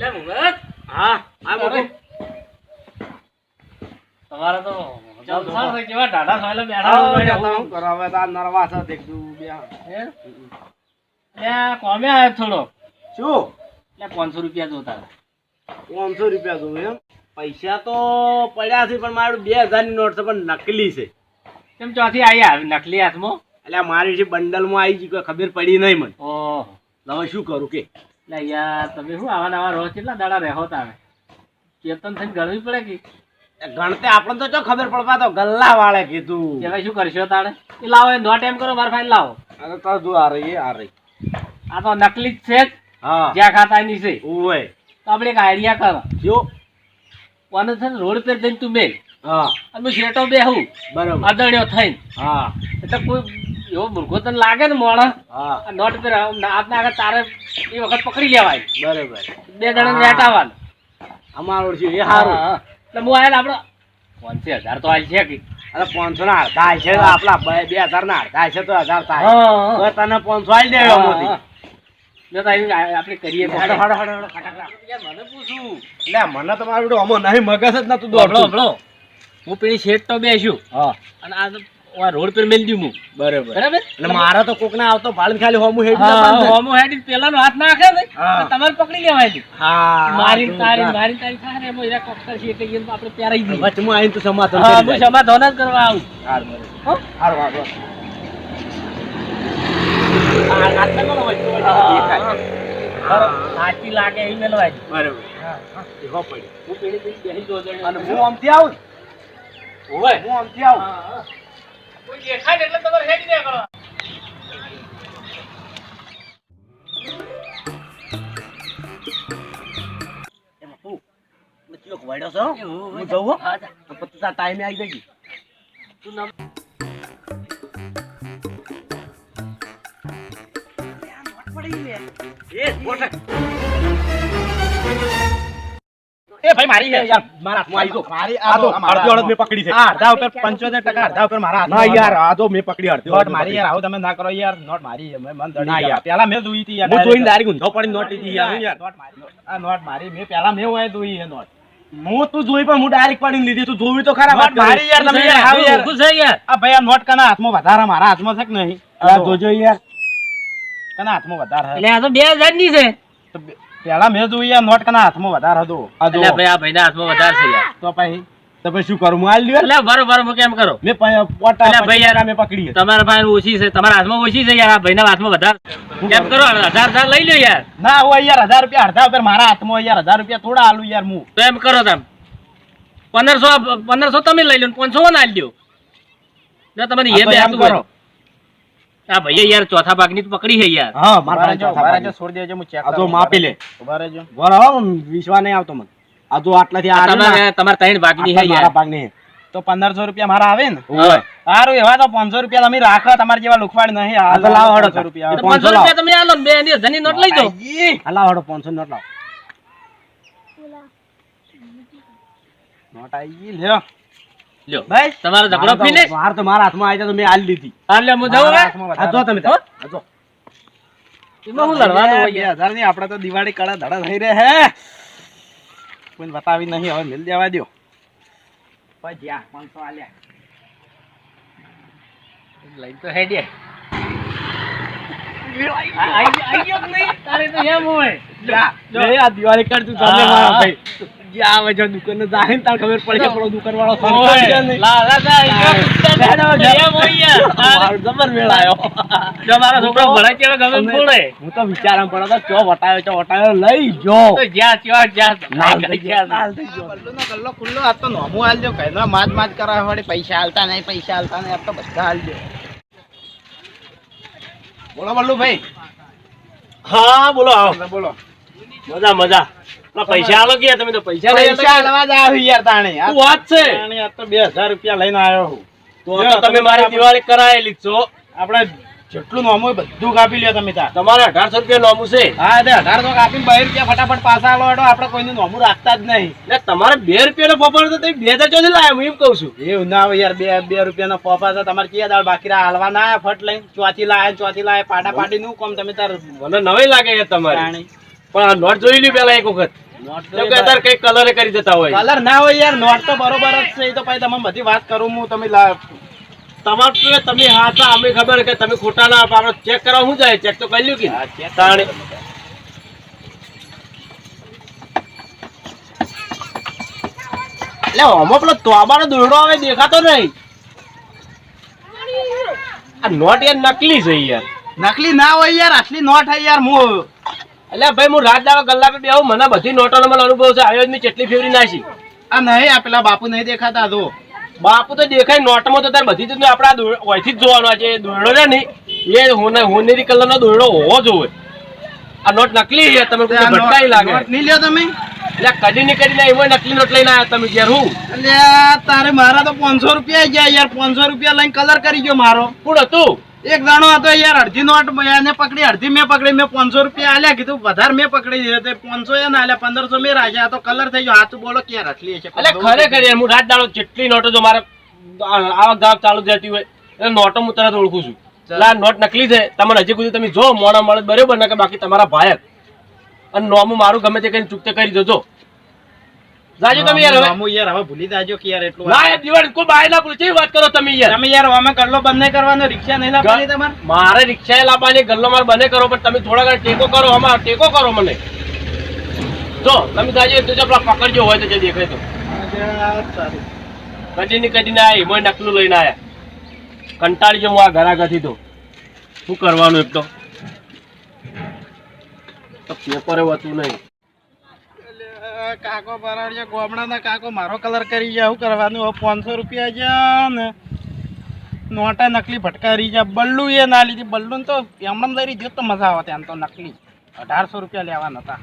લે ભૂપત હા હા બાપુ તમારે તો જલસા છે, કેવા ઢાઢા સોયલે બેઠા હા, હોય. જતા ને. હું કરવા હવે તો આ નરવા છે દેખતું બે હે? લે, કોમે આયો થોડો. શું? લે પાંચસો રૂપિયા જોતા પાંચસો રૂપિયા જોવે એમ? પૈસા તો પડ્યા છે પણ મારું બે હજારની નોટ છે પણ નકલી છે. કેમ ચોથી આયા નકલી હાથમાં? એટલે મારી જે બંડલમાં આવી ગઈ ખબર પડી નહીં મને. ઓહો. હવે શું કરું કે? લે યાર તમે શું આવા નવા રોજ કેટલા દાડા રહેો તમે ચેતન થઈને ગણવી પડે કે? ગણતે આપણને તો જો ખબર પડવા તો ગલ્લા વાળે કીધું. કે ભાઈ શું કરશો તારે? એ લાવો એ નોટ એમ કરો મારા ફાઈલ લાવો. અરે તો જો આ રહી એ આ રહી. આ તો નકલી જ છે હા. જ્યાં ખાતા એની છે. ઓય તો આપણે એક આઈડિયા કરો. જો. કોને છે રોડ પર જઈને તું મેલ હા. અને શેટો બેહું. બરોબર. અદણ્યો થઈને. હા. એટલે કોઈ એવો મૂર્ખો તને લાગે ને મોડ હા. નોટ પર આપના આગળ તારે એ વખત પકડી લેવાય. બરાબર. બે જણા વેટાવાનું. અમારો છે એ સારું એટલે હું આયા આપણે પાંચસો હજાર તો આવી છે કે. અરે પાંચસો ના અડધા છે તો બે બે હજાર ના અડધા છે તો હજાર થાય. હા તો તને પાંચસો આવી દેવો મોદી મેં તો આવી આપણે કરીએ તો. મને પૂછું. એટલે મને તો આમાં નહીં મગજ જ નતું હમણો, દોડતું હું પેલી શેઠ તો બેસ્યું. હા. અને આ તો આ રોડ પર મેલ દઉં બરાબર બરાબર એટલે મારા તો કોક ના આવતો ભાડું ખાલી હોમું હેડ હા, હેડ પેલા નો હાથ નાખે ને હા. તમારે પકડી લેવાય. હા મારી તારી મારી તારી ને એમાં એરા કોક કરશે એટલે તો આપણે પહેરાઈ દઈએ વચમાં આવીને તો સમાધાન હા હું. સમાધાન જ કરવા આવું હાર બરોબર. હો? હાર બરાબર. સાચી લાગે એ મેલવાય. બરોબર. એવો હું પેલી પેલી બેસી છું. અને હું આમથી આવું. હું આમથી આવું એ વાળ્યો છો હું જઉં હો. તો પછી તાર ટાઈમે આવી જજે. તું નામ એ, બોલ. એ ભાઈ મારી છે યાર, મારા હાથમાં આવી જો. મારી આ તો અડધી અડધ મેં પકડી છે હા. અડધા ઉપર પંચોતેર ટકા અડધા ઉપર મારા ના યાર આ તો મે પકડી અડધી નોટ મારી યાર આવો તમે ના કરો યાર નોટ મારી છે. મેં મન દડી ના યાર. પહેલા મે જોઈ હતી યાર હું જોઈને. દારી ઊંધો પડી નોટ લીધી યાર યાર. નોટ મારી આ નોટ મારી મે પહેલા મે હોય જોઈ છે નોટ હું તું જોઈ પણ હું ડાયરેક્ટ પડીને લીધી તું જોવી તો ખરા વાત મારી યાર તમે યાર હાવ યાર. શું છે યાર આ ભાઈ આ નોટ કના હાથમાં વધારે મારા હાથમાં છે કે નહીં આ જોજો યાર કના હાથમાં વધારે? એટલે આ તો બે હજારની છે પેલા મેં જોઈએ નોટ કના હાથમાં વધારે હતો. એટલે ભાઈ આ ભાઈના હાથમાં વધારે છે યાર. તો પછી તો પછી શું કરું? માલ લ્યો? એટલે બરોબર હું કેમ કરો? મે પોટા એટલે ભાઈ યાર. મેં પકડી તમારા પાસે ઓછી છે તમારા હાથમાં ઓછી છે યાર આ ભાઈના હાથમાં વધારે કેમ કરો? હજાર હજાર લઈ લ્યો યાર. ના હોય યાર હજાર રૂપિયા અડધા પર મારા હાથમાં યાર હજાર રૂપિયા થોડા આલું યાર હું. તો એમ કરો તમે. પંદરસો પંદરસો તમે લઈ લો ને ના લ્યો. દો તમને એ બે આપું કરો. આ ભાઈએ યાર ચોથા ભાગની તો પકડી છે યાર હા મારા ચોથા ભાગ. છોડી દેજો, હું ચેક આ તો માપી લે ઊભા રહેજો. બરાબર વિશ્વા નહીં આવતો મને આ તો આટલાથી આ તમારે તમારે ત્રણ ભાગની છે યાર મારા ભાગની. તો પંદરસો રૂપિયા મારા આવે ને સારું એવા તો પાંચસો રૂપિયા તમે રાખો તમારે જેવા લુખવાડ નહીં આ લાવો હડો 500 રૂપિયા. પાંચસો રૂપિયા તમે આલો બે ની હજારની નોટ લઈ જાઓ લાવો હળો, 500 નોટ લાવો. નોટ આવી ગઈ, લ્યો. લ્યો. ભાઈ તમારો ઝઘડો ફિનિશ? મારે તો મારા હાથમાં આવી તો મેં આલી લીધી. હા લે હું જાઉં હવે આ જો તમે આ જો. એમાં હું લડવાનો હોય બે યાર હજારની આપડે તો દિવાળી કળા ધડા થઈ રહે હે. કોઈ બતાવી નહીં હવે મિલ દેવા દો પજ્યા 500 આલ્યા. લઈ તો હેડે આ- આઈ- આઈ ગયો નહીં? તારે તો એમ હોય. જો. આ દિવાળી કરતું તું સામે મારા ભાઈ. જ્યાં આવે છે દુકાને જાય ને તાર ખબર પડે છે પેલો દુકાનવાળો સરખો ઓય, છે નહીં. લા- લા- લા, આઈ ગયો. જા, જા, જા. એમ હોય યાર. તારે- મારો જબર મેળ આયો. જો મારો છોકરો ભણે છે ગમે એમ હું તો વિચારમાં પડ્યો હતો, ચો વટાયો ચો વટાયો લઈ જો તો જ્યાં જ્યાં જ્યાં થઈ ગયો, જ્યાં. લાલ થઈ ગયો. ગલ્લો ખુલ્લો આજ તો નોમું આલજો કઈનો માજ માજ કરાવવા વાળી પૈસા હાલતા નહીં પૈસા હાલતા નહીં તો બધા હાલજો બોલો બલ્લુ ભાઈ હા બોલો આવો બોલો મજા મજા પૈસા આલો ગયા તમે તો પૈસા પૈસા આલવા જ આવ્યું યાર તાણે. આ વાત છે? તાણે આજ તો બે હજાર રૂપિયા લઈને આવ્યો હું. તો તમે મારી દિવાળી કરાયેલી છો. આપણે જેટલું નોમું હોય બધું કાપી લ્યો તમે ત્યાં. તમારે અઢારસો રૂપિયા નોમું છે. હા તે અઢારસો કાપીને બે રૂપિયા ફટાફટ પાછા આલો એટલે આપણે કોઈનું નોમું રાખતા જ નહીં. એટલે તમારે બે રૂપિયા નો ફોફાડો તો તમે બે હજાર ચોથી લાયા હું એમ કહું છું. એવું ના હોય યાર બે બે રૂપિયાનો પોપા તો તમારે કયા દાળ બાકી રહ્યા હાલવા ના આવ્યા ફટ લઈને. ચોથી લાયા ચોથી લાયા પાડા પાટી નું કોમ તમે તાર મને નવાઈ લાગે છે તમારે. પણ આ નોટ જોઈ લ્યો પેલા એક વખત. અત્યારે કઈ કલરે કરી દેતા હોય. કલર ના હોય યાર નોટ તો બરોબર જ છે એ તો પછી તમે બધી વાત કરું હું તમે તમારે તમે હાચા અમે ખબર કે તમે ખોટા ના આપણે ચેક કરવા શું જાય? ચેક તો કરી લ્યો કે? તાણે એટલે આમાં પેલો તોબાનો દોરડો હવે દેખાતો નહીં. આ નોટ યાર નકલી છે યાર. નકલી ના હોય યાર આટલી નોટ હોય યાર હું એટલે ભાઈ હું રાત દાવા કલાક બે મને બધી નોટો નંબર અનુભવ છે. આવ્યો મેં કેટલી ફેવરી નાખી. આ નહીં આ પેલા બાપુ નહીં દેખાતા તો બાપુ તો દેખાય નોટમાં તો તાર બધી જ આપણા ઓયથી જ જોવાનો છે. દોરડો છે ને એ હોને હોનેરી કલરનો દોરડો હોવો જોવે આ નોટ નકલી છે તમે કોઈ ભટકાઈ લાગે. નહીં લ્યો તમે? એટલે કદી ની કરીને એવો નકલી નોટ લઈને આવ્યા તમે ઘેર હું? એટલે તારે મારા તો પાંચસો રૂપિયા ગયા યાર. પાંચસો રૂપિયા લઈને કલર કરી ગયો મારો. કોણ હતું? એક દાણો હતો યાર અડધી નોટ એને પકડી અડધી મેં પકડી મેં પાંચસો રૂપિયા આલ્યા કીધું વધારે મેં પકડી તે પાંચસો ના આલ્યા પંદરસો મેં રાખ્યા તો કલર થઈ ગયો હાથ બોલો ક્યાં રખલી છે એટલે ખરેખર યાર હું રાત દાડો જેટલી નોટો જો મારે આવક જાવક ચાલુ જતી હોય એટલે નોટો હું તરત ઓળખું છું. એટલે નોટ નકલી છે તમને હજી સુધી તમે જો મોડા મળે બરોબર ને કે બાકી તમારા ભાઈ. અને નોમું મારું ગમે તે કરીને ચૂકતે કરી દેજો. જાજો તમે યાર હવે યાર હવે ભૂલી જાજો કે યાર એટલું ના યાર દિવાળી કોઈ બાય ના પૂછે વાત કરો તમે યાર? તમે યાર અમે ગલ્લો બંધ કરવાનો રિક્ષા નહીં લાવવાની તમારે? મારે રિક્ષાએ લાવવાની ગલ્લો મારે બંધ કરો પણ તમે થોડા ઘણા ટેકો કરો અમાર ટેકો કરો મને. જો તમે જાજો તો જો પેલા પકડજો હોય તો જે દેખાય તો. કદી ની કદી ના મોય નકલું લઈને આવ્યા કંટાળી જો હું આ ઘરા ગથી તો. શું કરવાનું એક તો? પેપર પેપરે હતું નહીં. અલે, કાકો બરાડિયા ગોમડાના કાકો મારો કલર કરી ગયા શું કરવાનું? હવે પાંચસો રૂપિયા જ્યાં ને. નોટા નકલી ભટકારી ગયા બલ્લુ એ ના લીધી. બલ્લુ તો એમણે લઈ લીધી તો મજા આવે ત્યાં તો નકલી. અઢારસો રૂપિયા લેવાના હતા.